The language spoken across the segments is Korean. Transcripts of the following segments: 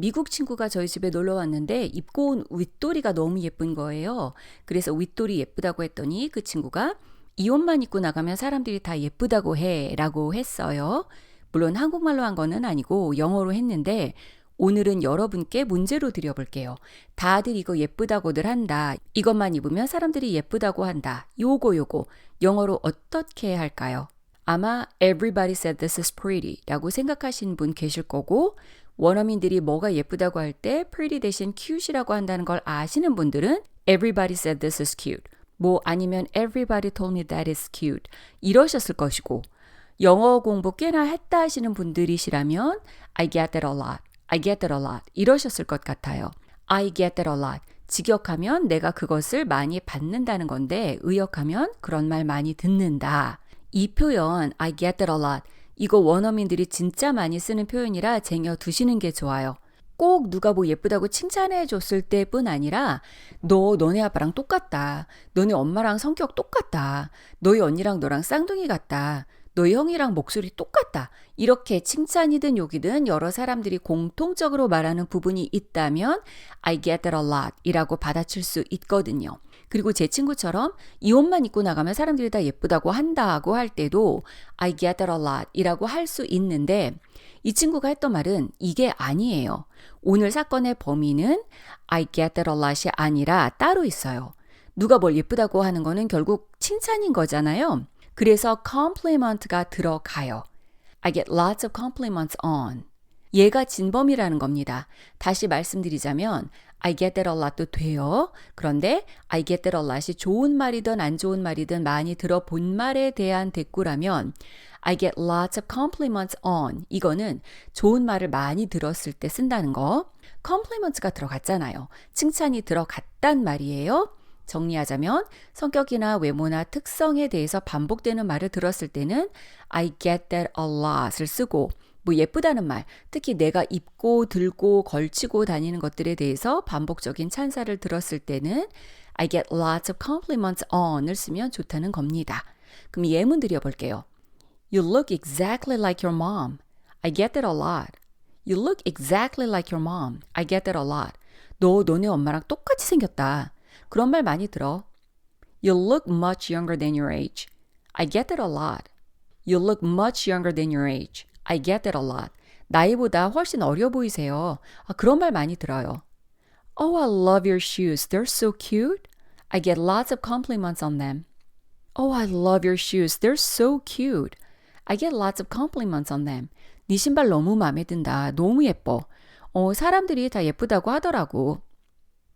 미국 친구가 저희 집에 놀러 왔는데 입고 온 윗도리가 너무 예쁜 거예요. 그래서 윗도리 예쁘다고 했더니 그 친구가 이 옷만 입고 나가면 사람들이 다 예쁘다고 해 라고 했어요. 물론 한국말로 한 거는 아니고 영어로 했는데 오늘은 여러분께 문제로 드려볼게요. 다들 이거 예쁘다고들 한다. 이것만 입으면 사람들이 예쁘다고 한다. 요거 요거 영어로 어떻게 할까요? 아마 everybody said this is pretty 라고 생각하시는 분 계실 거고 원어민들이 뭐가 예쁘다고 할 때 pretty 대신 cute이라고 한다는 걸 아시는 분들은 everybody said this is cute 뭐 아니면 everybody told me that is cute 이러셨을 것이고 영어 공부 꽤나 했다 하시는 분들이시라면 I get that a lot, I get that a lot 이러셨을 것 같아요. I get that a lot. 직역하면 내가 그것을 많이 받는다는 건데 의역하면 그런 말 많이 듣는다. 이 표현 I get that a lot 이거 원어민들이 진짜 많이 쓰는 표현이라 쟁여 두시는 게 좋아요. 꼭 누가 뭐 예쁘다고 칭찬해 줬을 때뿐 아니라 너 너네 아빠랑 똑같다. 너네 엄마랑 성격 똑같다. 너희 언니랑 너랑 쌍둥이 같다. 너희 형이랑 목소리 똑같다. 이렇게 칭찬이든 욕이든 여러 사람들이 공통적으로 말하는 부분이 있다면 I get that a lot 이라고 받아칠 수 있거든요. 그리고 제 친구처럼 이 옷만 입고 나가면 사람들이 다 예쁘다고 한다고 할 때도 I get that a lot 이라고 할 수 있는데 이 친구가 했던 말은 이게 아니에요. 오늘 사건의 범인은 I get that a lot이 아니라 따로 있어요. 누가 뭘 예쁘다고 하는 거는 결국 칭찬인 거잖아요. 그래서 compliment가 들어가요. I get lots of compliments on. 얘가 진범이라는 겁니다. 다시 말씀드리자면 I get that a lot도 돼요. 그런데 I get that a lot이 좋은 말이든 안 좋은 말이든 많이 들어본 말에 대한 대꾸라면 I get lots of compliments on. 이거는 좋은 말을 많이 들었을 때 쓴다는 거. compliments가 들어갔잖아요. 칭찬이 들어갔단 말이에요. 정리하자면 성격이나 외모나 특성에 대해서 반복되는 말을 들었을 때는 I get that a lot을 쓰고 뭐 예쁘다는 말, 특히 내가 입고 들고 걸치고 다니는 것들에 대해서 반복적인 찬사를 들었을 때는 I get lots of compliments on을 쓰면 좋다는 겁니다. 그럼 예문 드려볼게요. You look exactly like your mom. I get that a lot. You look exactly like your mom. I get that a lot. 너 너네 엄마랑 똑같이 생겼다. 그런 말 많이 들어. You look much younger than your age. I get that a lot. You look much younger than your age. I get that a lot. 나이보다 훨씬 어려 보이세요. 아, 그런 말 많이 들어요. Oh, I love your shoes. They're so cute. I get lots of compliments on them. Oh, I love your shoes. They're so cute. I get lots of compliments on them. 네 신발 너무 마음에 든다. 너무 예뻐. 어, 사람들이 다 예쁘다고 하더라고.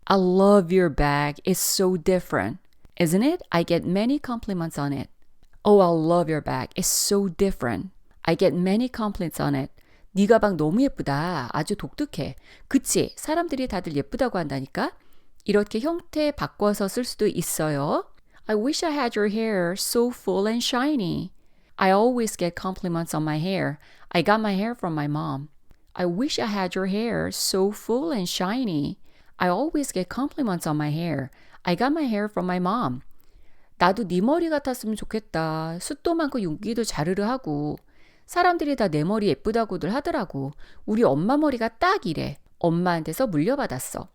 I love your bag. It's so different. Isn't it? I get many compliments on it. Oh, I love your bag. It's so different. I get many compliments on it. 네 가방 너무 예쁘다. 아주 독특해. 그치? 사람들이 다들 예쁘다고 한다니까? 이렇게 형태 바꿔서 쓸 수도 있어요. I wish I had your hair so full and shiny. I always get compliments on my hair. I got my hair from my mom. I wish I had your hair so full and shiny. I always get compliments on my hair. I got my hair from my mom. 나도 네 머리 같았으면 좋겠다. 숱도 많고 윤기도 자르르 하고. 사람들이 다 내 머리 예쁘다고들 하더라고. 우리 엄마 머리가 딱 이래. 엄마한테서 물려받았어.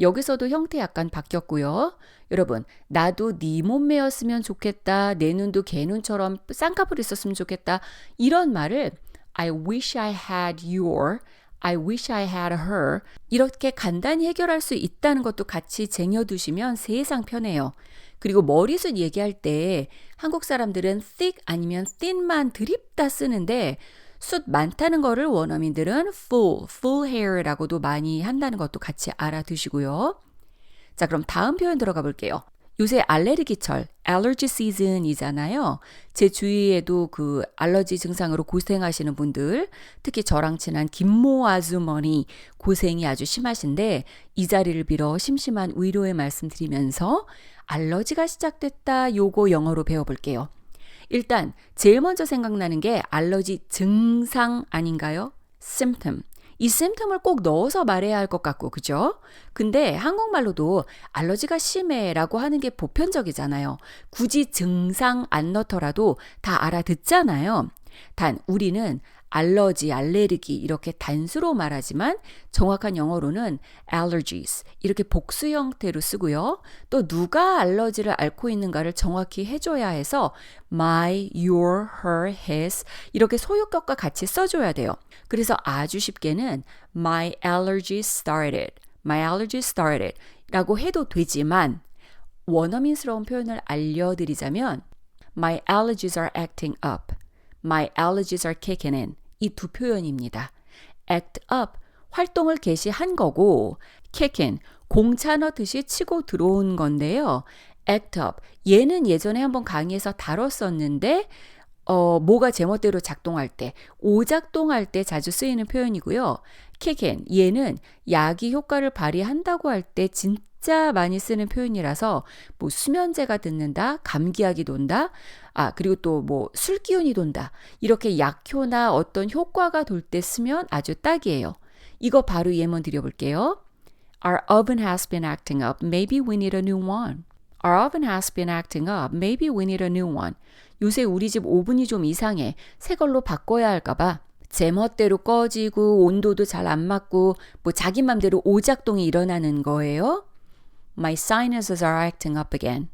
여기서도 형태 약간 바뀌었고요. 여러분, 나도 네 몸매였으면 좋겠다. 내 눈도 개 눈처럼 쌍꺼풀 있었으면 좋겠다. 이런 말을 I wish I had your I wish I had her 이렇게 간단히 해결할 수 있다는 것도 같이 쟁여두시면 세상 편해요. 그리고 머리숱 얘기할 때 한국 사람들은 thick 아니면 thin만 드립다 쓰는데 숱 많다는 거를 원어민들은 full, full hair라고도 많이 한다는 것도 같이 알아두시고요. 자, 그럼 다음 표현 들어가 볼게요. 요새 알레르기철, allergy season이잖아요. 제 주위에도 그 알러지 증상으로 고생하시는 분들, 특히 저랑 친한 김모 아주머니 고생이 아주 심하신데 이 자리를 빌어 심심한 위로의 말씀 드리면서 알러지가 시작됐다 요거 영어로 배워볼게요. 일단 제일 먼저 생각나는 게 알러지 증상 아닌가요? symptom. 이 symptom을 꼭 넣어서 말해야 할 것 같고, 그죠? 근데 한국말로도 알러지가 심해라고 하는 게 보편적이잖아요. 굳이 증상 안 넣더라도 다 알아듣잖아요. 단, 우리는 알러지, 알레르기 이렇게 단수로 말하지만 정확한 영어로는 allergies 이렇게 복수 형태로 쓰고요. 또 누가 알러지를 앓고 있는가를 정확히 해줘야 해서 my, your, her, his 이렇게 소유격과 같이 써줘야 돼요. 그래서 아주 쉽게는 my allergies started, my allergies started 라고 해도 되지만 원어민스러운 표현을 알려드리자면 My allergies are acting up. My allergies are kicking in. 이 두 표현입니다. act up, 활동을 개시한 거고, kick in, 공차 넣듯이 치고 들어온 건데요. act up, 얘는 예전에 한번 강의에서 다뤘었는데, 어, 뭐가 제멋대로 작동할 때, 오작동할 때 자주 쓰이는 표현이고요. kick in, 얘는 약이 효과를 발휘한다고 할 때 진짜 많이 쓰는 표현이라서 뭐 수면제가 듣는다, 감기약이 돈다, 아, 그리고 또 뭐 술 기운이 돈다. 이렇게 약효나 어떤 효과가 돌 때 쓰면 아주 딱이에요. 이거 바로 예문 드려볼게요. Our oven has been acting up. Maybe we need a new one. Our oven has been acting up. Maybe we need a new one. 요새 우리 집 오븐이 좀 이상해. 새 걸로 바꿔야 할까봐. 제멋대로 꺼지고 온도도 잘 안 맞고 뭐 자기 맘대로 오작동이 일어나는 거예요. My sinuses are acting up again.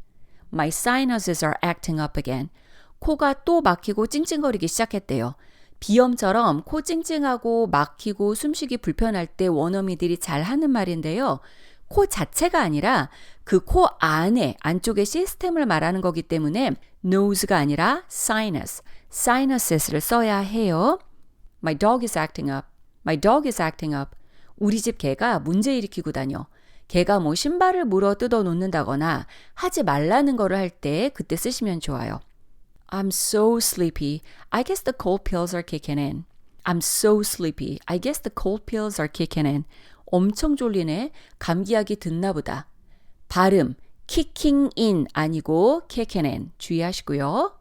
My sinuses are acting up again. 코가 또 막히고 찡찡거리기 시작했대요. 비염처럼 코 찡찡하고 막히고 숨쉬기 불편할 때 원어민들이 잘 하는 말인데요. 코 자체가 아니라 그 코 안에 안쪽의 시스템을 말하는 거기 때문에 nose가 아니라 sinus, sinuses를 써야 해요. My dog is acting up. My dog is acting up. 우리 집 개가 문제 일으키고 다녀. 개가 뭐 신발을 물어 뜯어 놓는다거나 하지 말라는 거를 할 때 그때 쓰시면 좋아요. I'm so sleepy. I guess the cold pills are kicking in. I'm so sleepy. I guess the cold pills are kicking in. 엄청 졸리네. 감기약이 듣나 보다. 발음 kicking in 아니고 kicking in 주의하시고요.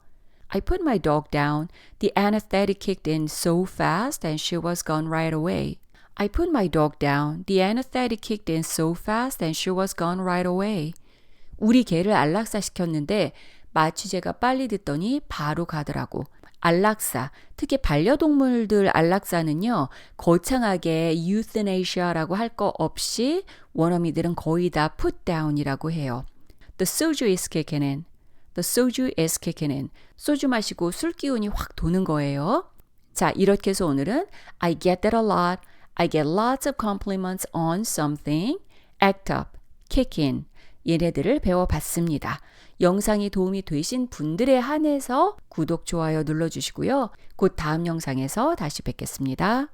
I put my dog down. The anesthetic kicked in so fast and she was gone right away. I put my dog down. The anesthetic kicked in so fast and she was gone right away. 우리 개를 안락사 시켰는데 마취제가 빨리 듣더니 바로 가더라고. 안락사, 특히 반려동물들 안락사는요, 거창하게 euthanasia라고 할 거 없이 원어민들은 거의 다 put down이라고 해요. The soju is kicking in. The soju is kicking in. 소주 마시고 술 기운이 확 도는 거예요. 자, 이렇게 해서 오늘은 I get that a lot. I get lots of compliments on something. act up, kick in. 얘네들을 배워봤습니다. 영상이 도움이 되신 분들에 한해서 구독, 좋아요 눌러주시고요. 곧 다음 영상에서 다시 뵙겠습니다.